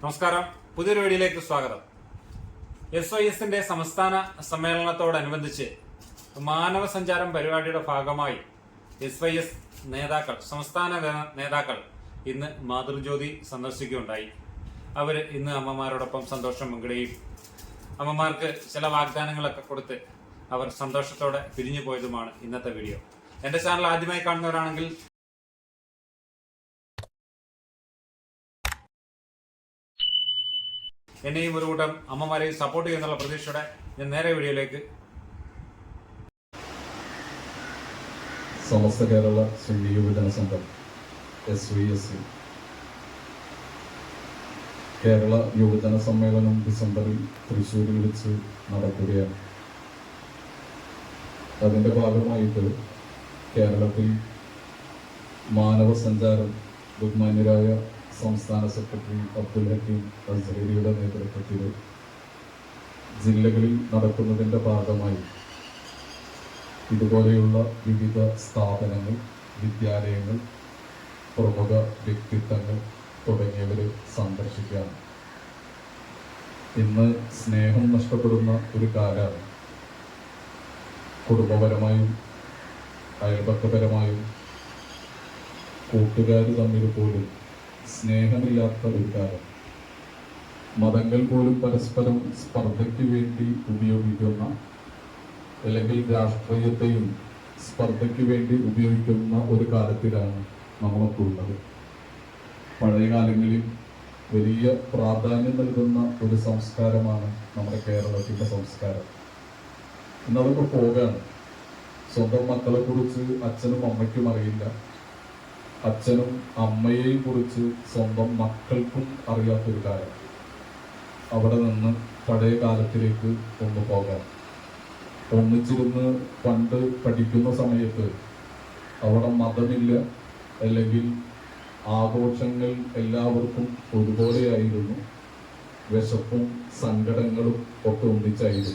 നമസ്കാരം. പുതിയൊരു വീഡിയോയിലേക്ക് സ്വാഗതം. എസ് ഒ എസിന്റെ സംസ്ഥാന സമ്മേളനത്തോടനുബന്ധിച്ച് മാനവ സഞ്ചാരം പരിപാടിയുടെ ഭാഗമായി എസ് വൈ എസ് നേതാക്കൾ സംസ്ഥാന നേതാക്കൾ ഇന്ന് മാതൃജ്യോതി സന്ദർശിക്കുകയുണ്ടായി. അവർ ഇന്ന് അമ്മമാരോടൊപ്പം സന്തോഷം പങ്കിടുകയും അമ്മമാർക്ക് ചില വാഗ്ദാനങ്ങളൊക്കെ കൊടുത്ത് അവർ സന്തോഷത്തോടെ പിരിഞ്ഞു പോയതുമാണ് ഇന്നത്തെ വീഡിയോ. എന്റെ ചാനൽ ആദ്യമായി കാണുന്നവരാണെങ്കിൽ എന്നെയും ഒരു കൂട്ടം അമ്മമാരെയും സപ്പോർട്ട് ചെയ്യുന്നുള്ള പ്രതീക്ഷയുടെ ഞാൻ നേരെ വീഡിയോയിലേക്ക് സമസ്ത കേരള ശ്രീ യുവജന സംഘം S V S C Kerala യുവജന സമ്മേളനം ഡിസംബറിൽ തൃശ്ശൂരിൽ വെച്ച് നടക്കുകയാണ്. അതിന്റെ ഭാഗമായിട്ട് കേരളത്തിൽ മാനവ സഞ്ചാരം ബഹുമാന്യരായ സംസ്ഥാന സെക്രട്ടറി അബ്ദുൽ ഹക്കീം അസഹരിയുടെ നേതൃത്വത്തിൽ ജില്ലകളിൽ നടക്കുന്നതിന്റെ ഭാഗമായി ഇതുപോലെയുള്ള വിവിധ സ്ഥാപനങ്ങൾ വിദ്യാലയങ്ങൾ പ്രമുഖ വ്യക്തിത്വങ്ങൾ തുടങ്ങിയവർ സന്ദർശിക്കുകയാണ്. ഇന്ന് സ്നേഹം നഷ്ടപ്പെടുന്ന ഒരു കാലമാണ്. കുടുംബപരമായും അയൽപക്കപരമായും കൂട്ടുകാർ തമ്മിൽ പോലും സ്നേഹമില്ലാത്ത കാലം മതങ്ങൾ പോലും പരസ്പരം സ്പർദ്ധയ്ക്ക് വേണ്ടി ഉപയോഗിക്കുന്ന അല്ലെങ്കിൽ രാഷ്ട്രീയത്തെയും സ്പർദ്ധയ്ക്ക് വേണ്ടി ഉപയോഗിക്കുന്ന ഒരു കാലത്തിലാണ് നമ്മളൊക്കെ ഉള്ളത്. പഴയ കാലങ്ങളിൽ വലിയ പ്രാധാന്യം നൽകുന്ന ഒരു സംസ്കാരമാണ് നമ്മുടെ കേരളത്തിന്റെ സംസ്കാരം. എന്നതൊക്കെ പോകാണ്. സ്വന്തം മക്കളെ കുറിച്ച് അച്ഛനും അമ്മയ്ക്കും അറിയില്ല. അച്ഛനും അമ്മയെയും കുറിച്ച് സ്വന്തം മക്കൾക്കും അറിയാത്തൊരു കാര്യം അവിടെ നിന്ന് പഴയ കാലത്തിലേക്ക് കൊണ്ടുപോകാം. ഒന്നിച്ചിരുന്ന് പണ്ട് പഠിക്കുന്ന സമയത്ത് അവിടെ മതമില്ല അല്ലെങ്കിൽ ആഘോഷങ്ങൾ എല്ലാവർക്കും ഒരുപോലെയായിരുന്നു. വിശപ്പും സങ്കടങ്ങളും ഒക്കെ ഒന്നിച്ചായിരുന്നു.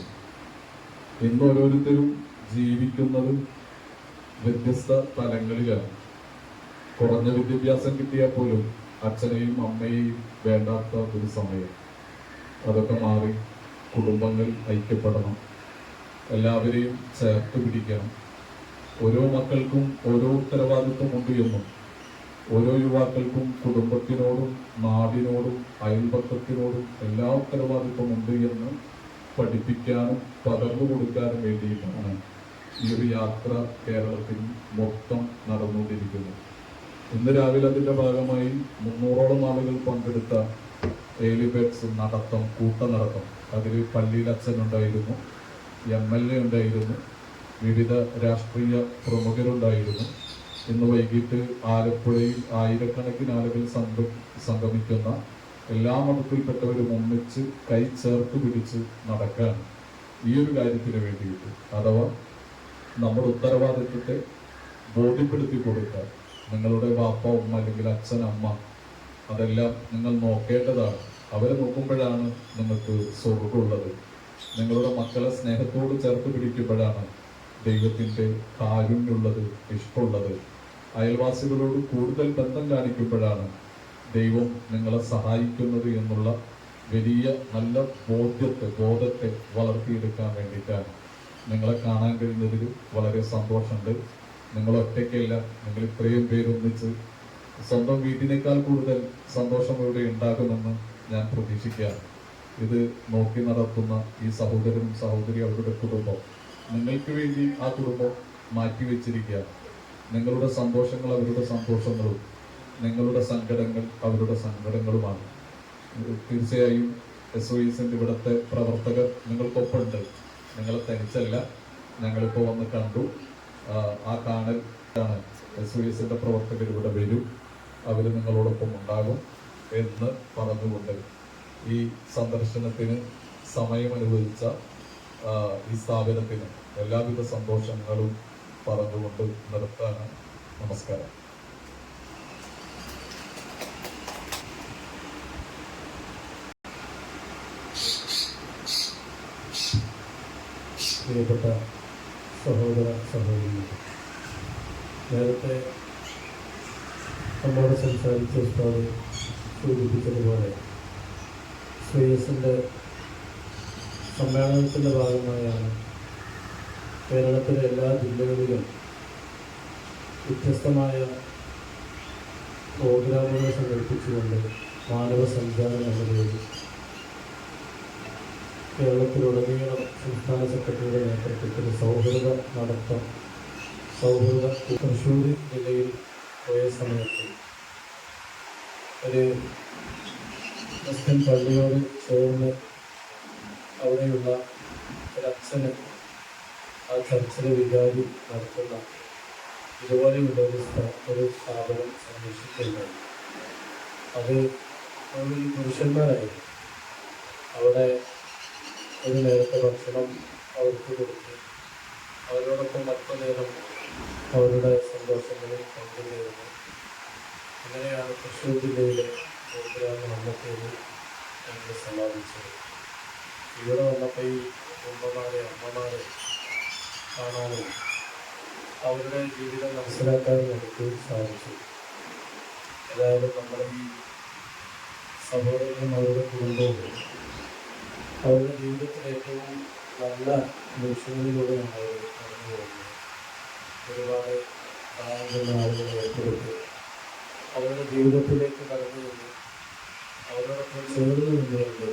ഇന്ന് ഓരോരുത്തരും ജീവിക്കുന്നത് വ്യത്യസ്ത തലങ്ങളിലാണ്. കുറഞ്ഞ വിദ്യാഭ്യാസം കിട്ടിയാൽ പോലും അച്ഛനെയും അമ്മയെയും വേണ്ടാത്ത ഒരു സമയം. അതൊക്കെ മാറി കുടുംബങ്ങൾ ഐക്യപ്പെടണം. എല്ലാവരെയും ചേർത്ത് പിടിക്കണം. ഓരോ മക്കൾക്കും ഓരോ ഉത്തരവാദിത്വമുണ്ട് എന്നും ഓരോ യുവാക്കൾക്കും കുടുംബത്തിനോടും നാടിനോടും അയൽപക്കത്തിനോടും എല്ലാ ഉത്തരവാദിത്വമുണ്ട് എന്ന് പഠിപ്പിക്കാനും പകർന്നു കൊടുക്കാനും വേണ്ടിയിട്ടാണ് ഈ ഒരു യാത്ര കേരളത്തിൽ മൊത്തം നടന്നുകൊണ്ടിരിക്കുന്നത്. ഇന്ന് രാവിലെ അതിന്റെ ഭാഗമായി മുന്നൂറോളം ആളുകൾ പങ്കെടുത്ത എലിബേറ്റ്സ് നടത്തം കൂട്ട നടത്തം അതിൽ പള്ളിയിൽ അച്ഛൻ ഉണ്ടായിരുന്നു എം എൽ എ ഉണ്ടായിരുന്നു വിവിധ രാഷ്ട്രീയ പ്രമുഖരുണ്ടായിരുന്നു. ഇന്ന് വൈകിട്ട് ആലപ്പുഴയിൽ ആയിരക്കണക്കിന് ആളുകൾ സംഗമിക്കുന്ന എല്ലാ മതത്തിൽപ്പെട്ടവരും ഒന്നിച്ച് കൈ ചേർത്ത് പിടിച്ച് നടക്കാൻ ഈ ഒരു കാര്യത്തിന് വേണ്ടിയിട്ട്. അഥവാ നമ്മുടെ ഉത്തരവാദിത്വത്തെ ബോധ്യപ്പെടുത്തി കൊടുക്കാൻ നിങ്ങളുടെ ബാപ്പ ഉമ്മ അല്ലെങ്കിൽ അച്ഛൻ അമ്മ അതെല്ലാം നിങ്ങൾ നോക്കേണ്ടതാണ്. അവരെ നോക്കുമ്പോഴാണ് നിങ്ങൾക്ക് സ്വർഗമുള്ളത് നിങ്ങളുടെ മക്കളെ സ്നേഹത്തോട് ചേർത്ത് പിടിക്കുമ്പോഴാണ് ദൈവത്തിന്റെ കാരുണ്യമുള്ളത് ഇഷ്ടമുള്ളത്. അയൽവാസികളോട് കൂടുതൽ ബന്ധം കാണിക്കുമ്പോഴാണ് ദൈവം നിങ്ങളെ സഹായിക്കുന്നത് എന്നുള്ള വലിയ നല്ല ബോധ്യത്തെ ബോധത്തെ വളർത്തിയെടുക്കാൻ വേണ്ടിയിട്ടാണ്. നിങ്ങളെ കാണാൻ കഴിയുന്നതിൽ വളരെ സന്തോഷമുണ്ട്. നിങ്ങൾ ഒറ്റയ്ക്കല്ല നിങ്ങൾ ഇത്രയും പേരൊന്നിച്ച് സ്വന്തം വീട്ടിനേക്കാൾ കൂടുതൽ സന്തോഷം ഇവിടെ ഉണ്ടാകുമെന്ന് ഞാൻ പ്രതീക്ഷിക്കുകയാണ്. ഇത് നോക്കി നടത്തുന്ന ഈ സഹോദരനും സഹോദരി അവരുടെ കുടുംബം നിങ്ങൾക്ക് വേണ്ടി ആ കുടുംബം മാറ്റിവെച്ചിരിക്കുക നിങ്ങളുടെ സന്തോഷങ്ങൾ അവരുടെ സന്തോഷങ്ങളും നിങ്ങളുടെ സങ്കടങ്ങൾ അവരുടെ സങ്കടങ്ങളുമാണ്. തീർച്ചയായും എസ് ഒ ഇസിന്റെ ഇവിടുത്തെ പ്രവർത്തകർ നിങ്ങൾക്കൊപ്പമുണ്ട്. നിങ്ങളെ തനിച്ചല്ല ഞങ്ങളിപ്പോൾ വന്ന് കണ്ടു. ആ, കാണൽ ആണ് എസ് ഒ ഇസിന്റെ പ്രവർത്തകർ ഇവിടെ വരും. അവർ നിങ്ങളോടൊപ്പം ഉണ്ടാകും എന്ന് പറഞ്ഞുകൊണ്ട് ഈ സന്ദർശനത്തിന് സമയം അനുവദിച്ച ഈ സ്ഥാപനത്തിന് എല്ലാവിധ സന്തോഷങ്ങളും പറഞ്ഞുകൊണ്ട് നിർത്താനാണ് നമസ്കാരം. പ്രിയപ്പെട്ട സഹോദര സഹോദരി നേരത്തെ നമ്മോട് സംസാരിച്ച ഉസ്താദ് സൂചിപ്പിച്ചതുപോലെ ശ്രീയസിന്റെ സമ്മേളനത്തിന്റെ ഭാഗമായാണ് കേരളത്തിലെ എല്ലാ ജില്ലകളിലും വ്യത്യസ്തമായ പ്രോഗ്രാമുകൾ സംഘടിപ്പിച്ചുകൊണ്ട് മാനവ സഞ്ചാരം എന്ന പേരിൽ കേരളത്തിലുടനീളം സംസ്ഥാന സെക്രട്ടറിയുടെ നേതൃത്വത്തിൽ സൗഹൃദ നടത്തം സൗഹൃദ തൃശ്ശൂർ ജില്ലയിൽ പോയ സമയത്ത് ഒരു ക്രിസ്ത്യൻ പള്ളിയോട് ചേർന്ന് അവിടെയുള്ള ഒരച്ഛന് ആ ചർച്ചിലെ വികാരി നടത്തുന്ന ഇതുപോലെയുള്ള ഒരു ഒരു സ്ഥാപനം സന്ദർശിക്കുന്നുണ്ട് അത് പുരുഷന്മാരായിരുന്നു. അവിടെ ഒരു നേരത്തെ ഭക്ഷണം അവർക്ക് കൊടുത്ത്. അവരോടൊപ്പം മറ്റു നേരം അവരുടെ സന്തോഷങ്ങളിൽ പങ്കുചേർന്നു അങ്ങനെയാണ് തൃശ്ശൂർ ജില്ലയിലെ പ്രോഗ്രാം അന്നത്തേത് ഞങ്ങൾ സമാപിച്ചത്. ഇവിടെ വന്നപ്പോൾ ഈ കുടുംബമാരെ അമ്മമാരെ കാണാനും അവരുടെ ജീവിതം മനസ്സിലാക്കാനും നമുക്ക് സാധിച്ചു. ഏതായാലും നമ്മുടെ ഈ സഹോദരനും അവരുടെ കുടുംബവും അവരുടെ ജീവിതത്തിൽ ഏറ്റവും നല്ല നിമിഷങ്ങളിലൂടെ അവർ കടന്നു പോകുന്നത് ഒരുപാട് പ്രായമുള്ള ആളുകളെ ഏറ്റെടുത്ത് അവരുടെ ജീവിതത്തിലേക്ക് കടന്നു നിന്ന് അവരോടൊപ്പം ചേർന്ന് നിന്നുകൊണ്ട്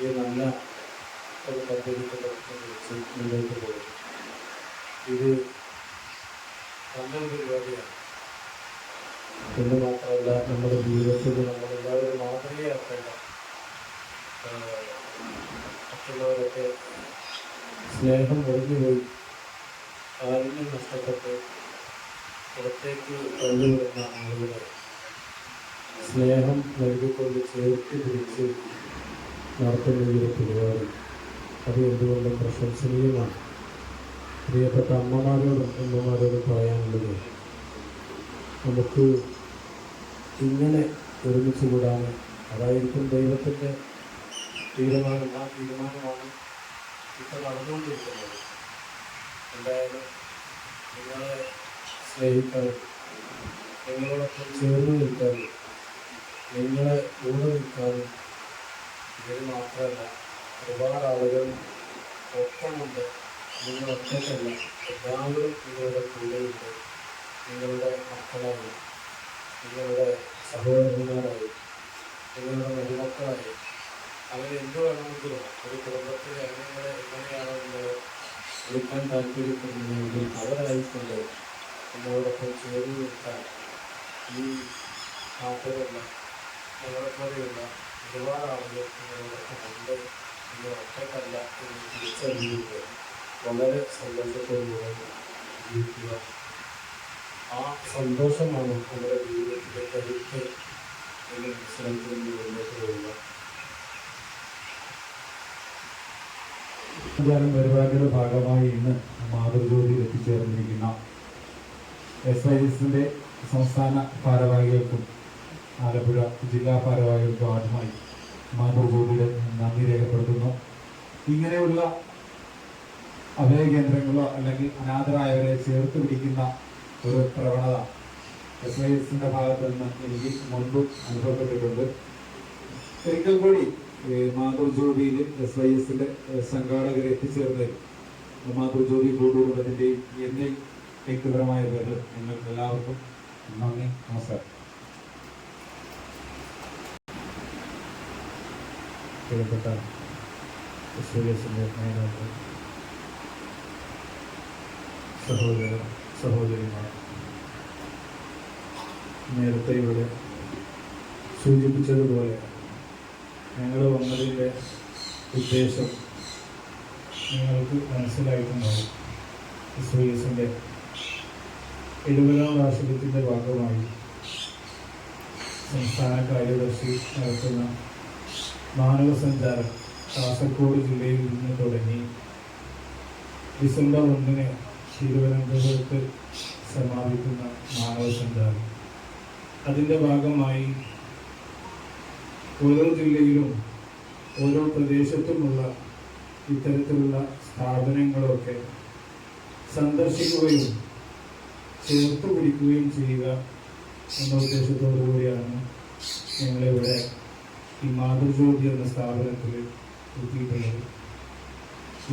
ഈ നല്ല ഒരു പദ്ധതിക്ക് കുറിച്ച് മുന്നോട്ട് പോകും ഇത് നല്ലൊരു പരിപാടിയാണ്. എന്ന് മാത്രമല്ല നമ്മുടെ ജീവിതത്തിൽ നമ്മളെല്ലാവരും മാതൃകയാക്കേണ്ട ആ, മറ്റുള്ളവരൊക്കെ സ്നേഹം ഒഴിഞ്ഞുപോയി കാരുണ്യം നഷ്ടപ്പെട്ട് പുറത്തേക്ക് കണ്ടുവരുന്ന ആളുകളെ സ്നേഹം നൽകിക്കൊണ്ട് ചേർത്ത് പിടിച്ച് നടത്തുന്ന ഒരു പരിപാടി. അത് എന്തുകൊണ്ടും പ്രശംസനീയമാണ്? പ്രിയപ്പെട്ട അമ്മമാരോടും അമ്മമാരോടും പറയാനുള്ളത് നമുക്ക് ഇങ്ങനെ ഒരുമിച്ച് കൂടാനും അതായിരിക്കും ദൈവത്തിന്റെ തീരുമാനം ആ തീരുമാനമാണ്. ഇപ്പോൾ നടന്നുകൊണ്ടിരിക്കുന്നത്. എന്തായാലും നിങ്ങളെ സ്നേഹിക്കാനും നിങ്ങളോടൊപ്പം ചേർന്ന് നിൽക്കാനും നിങ്ങളെ കൂടെ നിൽക്കാനും ഇവർ മാത്രമല്ല ഒരുപാട് ആളുകൾ ഒപ്പമുണ്ട്. നിങ്ങൾ ഒറ്റയ്ക്കല്ല എല്ലാവരും നിങ്ങളുടെ കൂടെയുണ്ട്. നിങ്ങളുടെ മക്കളായി നിങ്ങളുടെ സഹോദരന്മാരായി നിങ്ങളുടെ മരുമക്കളായി. എന്ത് വേണമെങ്കിലും ഒരു കുടുംബത്തിലെ അംഗങ്ങളെ എങ്ങനെയാണോ എടുക്കാൻ താല്പര്യപ്പെടുന്നതെങ്കിൽ അവരായിക്കൊണ്ട് നമ്മളോടൊപ്പം ചേർന്ന് നിൽക്കാൻ ഈ നാട്ടിലുള്ള ഞങ്ങളെപ്പോലെയുള്ള ഒരുപാട് ആളുകൾ നിങ്ങളോടൊപ്പം ഉണ്ട്. നിങ്ങൾ ഒറ്റക്കല്ല എന്ന് തിരിച്ചറിയുന്നത് വളരെ സന്തോഷത്തോടുകൂടെ ജീവിക്കുക. ആ സന്തോഷമാണ് നമ്മുടെ ജീവിതത്തിലെ കരുത്ത് എന്ന് മനസ്സിലാക്കി മുന്നോട്ട് പോവുക സഞ്ചാരം പരിപാടിയുടെ ഭാഗമായി ഇന്ന് മാതൃജ്യോതിയിൽ എത്തിച്ചേർന്നിരിക്കുന്ന എസ് ഐ എസിന്റെ സംസ്ഥാന ഭാരവാഹികൾക്കും ആലപ്പുഴ ജില്ലാ ഭാരവാഹികൾക്കും ആദ്യമായി മാതൃജ്യോതിയുടെ നന്ദി രേഖപ്പെടുത്തുന്നു. ഇങ്ങനെയുള്ള അഭയകേന്ദ്രങ്ങളോ അല്ലെങ്കിൽ അനാഥരായവരെ ചേർത്ത് പിടിക്കുന്ന ഒരു പ്രവണത എസ് ഐ എസിന്റെ ഭാഗത്ത് നിന്ന് എനിക്ക് മുൻപ് അനുഭവപ്പെട്ടിട്ടുണ്ട്. ഒരിക്കൽ കൂടി മാതൃജ്യോതിയിൽ എസ് വൈ എസിന്റെ സംഘാടകർ എത്തിച്ചേർന്നതിൽ മാതൃജ്യോതി കൂട്ടുകുടുംബത്തിന്റെയും എന്റെയും വ്യക്തിപരമായ പേരിൽ നിങ്ങൾക്ക് എല്ലാവർക്കും നന്ദി നമസ്കാരം. പ്രിയപ്പെട്ട സൂര്യസിന്റെ നേതാക്കൾ സഹോദര സഹോദരിമാർ നേരത്തെ ഇവിടെ സൂചിപ്പിച്ചതുപോലെ ഞങ്ങൾ വന്നതിന്റെ ഉദ്ദേശം നിങ്ങൾക്ക് മനസ്സിലായിട്ടുണ്ടാവും. സൂര്യസിന്റെ എഴുപതാം വാർഷികത്തിന്റെ ഭാഗമായി സംസ്ഥാന കാര്യദർശി നടത്തുന്ന മാനവസഞ്ചാരം കാസർഗോഡ് ജില്ലയിൽ നിന്ന് തുടങ്ങി. ഡിസംബർ ഒന്നിന് തിരുവനന്തപുരത്ത് സമാപിക്കുന്ന മാനവസഞ്ചാരം. അതിന്റെ ഭാഗമായി ഓരോ ജില്ലയിലും ഓരോ പ്രദേശത്തുമുള്ള ഇത്തരത്തിലുള്ള സ്ഥാപനങ്ങളൊക്കെ സന്ദർശിക്കുകയും ചേർത്ത് പിടിക്കുകയും ചെയ്യുക എന്ന ഉദ്ദേശത്തോടു കൂടിയാണ് ഞങ്ങളിവിടെ ഈ മാതൃജ്യോതി എന്ന സ്ഥാപനത്തിൽ എത്തിയിട്ടുള്ളത്.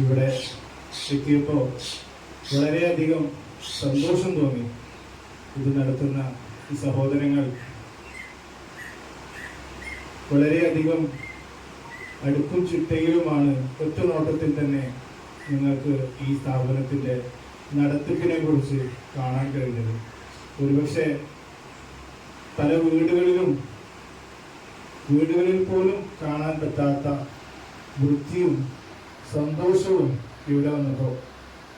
ഇവിടെ എത്തിയപ്പോൾ വളരെയധികം സന്തോഷം തോന്നി. ഇത് നടത്തുന്ന ഈ സഹോദരങ്ങൾ വളരെയധികം അടുക്കും ചിട്ടയിലുമാണ് ഒറ്റനോട്ടത്തിൽ തന്നെ നിങ്ങൾക്ക് ഈ സ്ഥാപനത്തിന്റെ നടത്തിപ്പിനെ കുറിച്ച് കാണാൻ കഴിഞ്ഞത്. ഒരുപക്ഷെ പല വീടുകളിലും വീടുകളിൽ പോലും കാണാൻ പറ്റാത്ത വൃത്തിയും സന്തോഷവും ഇവിടെ വന്നപ്പോൾ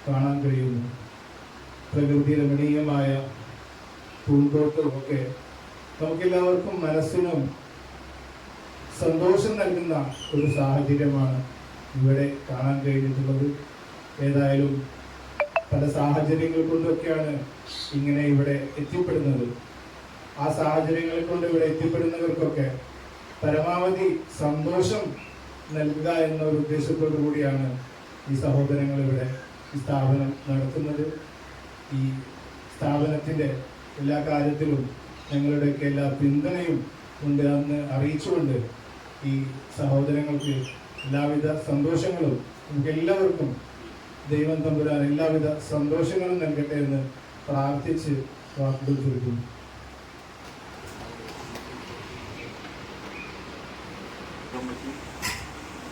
കാണാൻ കഴിയുന്നു. പ്രകൃതി രമണീയമായ പൂന്തോട്ടവും ഒക്കെ നമുക്കെല്ലാവർക്കും മനസ്സിനും സന്തോഷം നൽകുന്ന ഒരു സാഹചര്യമാണ് ഇവിടെ കാണാൻ കഴിഞ്ഞിട്ടുള്ളത്. ഏതായാലും പല സാഹചര്യങ്ങൾ കൊണ്ടൊക്കെയാണ് ഇങ്ങനെ ഇവിടെ എത്തിപ്പെടുന്നത്. ആ സാഹചര്യങ്ങൾ കൊണ്ട് ഇവിടെ എത്തിപ്പെടുന്നവർക്കൊക്കെ പരമാവധി സന്തോഷം നൽകുക എന്ന ഒരു ഉദ്ദേശത്തോടു കൂടിയാണ് ഈ സഹോദരങ്ങൾ ഇവിടെ ഈ സ്ഥാപനം നടത്തുന്നത്. ഈ സ്ഥാപനത്തിന്റെ എല്ലാ കാര്യത്തിലും ഞങ്ങളുടെയൊക്കെ എല്ലാ പിന്തുണയും ഉണ്ട് അന്ന് അറിയിച്ചുകൊണ്ട് ഈ സഹോദരങ്ങൾക്ക് എല്ലാവിധ സന്തോഷങ്ങളും നമുക്ക് എല്ലാവർക്കും ദൈവം തമ്പുരാൻ എല്ലാവിധ സന്തോഷങ്ങളും നൽകട്ടെ എന്ന് പ്രാർത്ഥിച്ച് വാക്കുകൾ ചുരുക്കുന്നു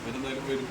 വരുന്നതിനും വരും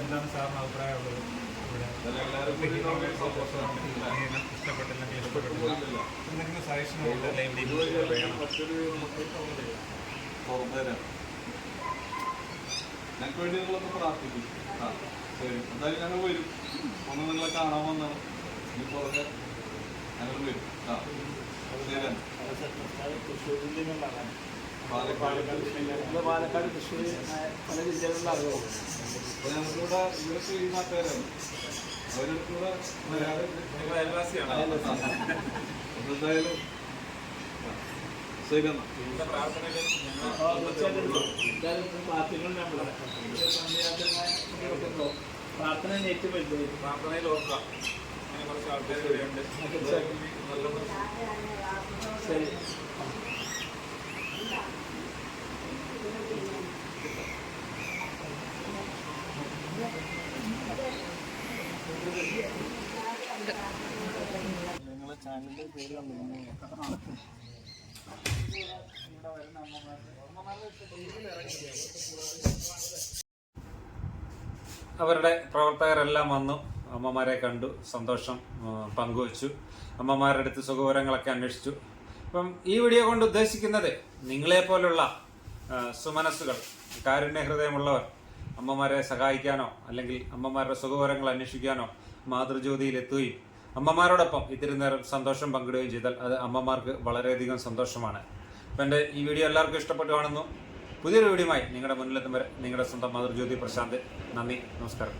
എന്താണ് സാറിന് അഭിപ്രായമുള്ളത്. ഇഷ്ടപ്പെട്ടില്ലെങ്കിൽ ഇഷ്ടപ്പെട്ടു ഇല്ല. എന്തെങ്കിലും തരാം ഞങ്ങൾക്ക് വേണ്ടി നിങ്ങളൊക്കെ പ്രാർത്ഥിക്കും ആ ശരി എന്തായാലും ഞങ്ങൾ വരും ഒന്ന് നിങ്ങളെ കാണാൻ വന്നാണ് ഇനി പുറകെ ഞങ്ങൾ വരും ആ ശരി പാലക്കാട് പാലക്കാട് തൃശ്ശൂർ പല ജില്ലകളിലാണ് അപ്പൊ ഞങ്ങൾക്കിവിടെ ഇവരൊക്കെ ഈ നാട്ടുകാരാണ്. അവരടുത്തൂടെ വരാതെ അയൽവാസിയാണ്. അപ്പൊ എന്തായാലും പ്രാർത്ഥന ഏറ്റവും വലുത്. പ്രാർത്ഥനയിൽ ഓർക്കുക. അങ്ങനെ കുറച്ച് ആൾക്കാർ ശരി. അവരുടെ പ്രവർത്തകരെല്ലാം വന്നു. അമ്മമാരെ കണ്ടു സന്തോഷം പങ്കുവച്ചു. അമ്മമാരുടെ അടുത്ത് സുഖവിവരങ്ങളൊക്കെ അന്വേഷിച്ചു. അപ്പം ഈ വീഡിയോ കൊണ്ട് ഉദ്ദേശിക്കുന്നത് നിങ്ങളെ പോലുള്ള സുമനസ്സുകൾ കാരുണ്യ ഹൃദയമുള്ളവർ അമ്മമാരെ സഹായിക്കാനോ അല്ലെങ്കിൽ അമ്മമാരുടെ സുഖവിവരങ്ങൾ അന്വേഷിക്കാനോ മാതൃജ്യോതിയിൽ എത്തുകയും അമ്മമാരോടൊപ്പം ഇത്തിരി നേരം സന്തോഷം പങ്കിടുകയും ചെയ്താൽ അത് അമ്മമാർക്ക് വളരെയധികം സന്തോഷമാണ്. അപ്പം എന്റെ ഈ വീഡിയോ എല്ലാവർക്കും ഇഷ്ടപ്പെട്ടു കാണുന്നു. പുതിയൊരു വീഡിയോയുമായി നിങ്ങളുടെ മുന്നിലെത്തും വരെ നിങ്ങളുടെ സ്വന്തം മാതൃജ്യോതി പ്രശാന്ത്. നന്ദി നമസ്കാരം.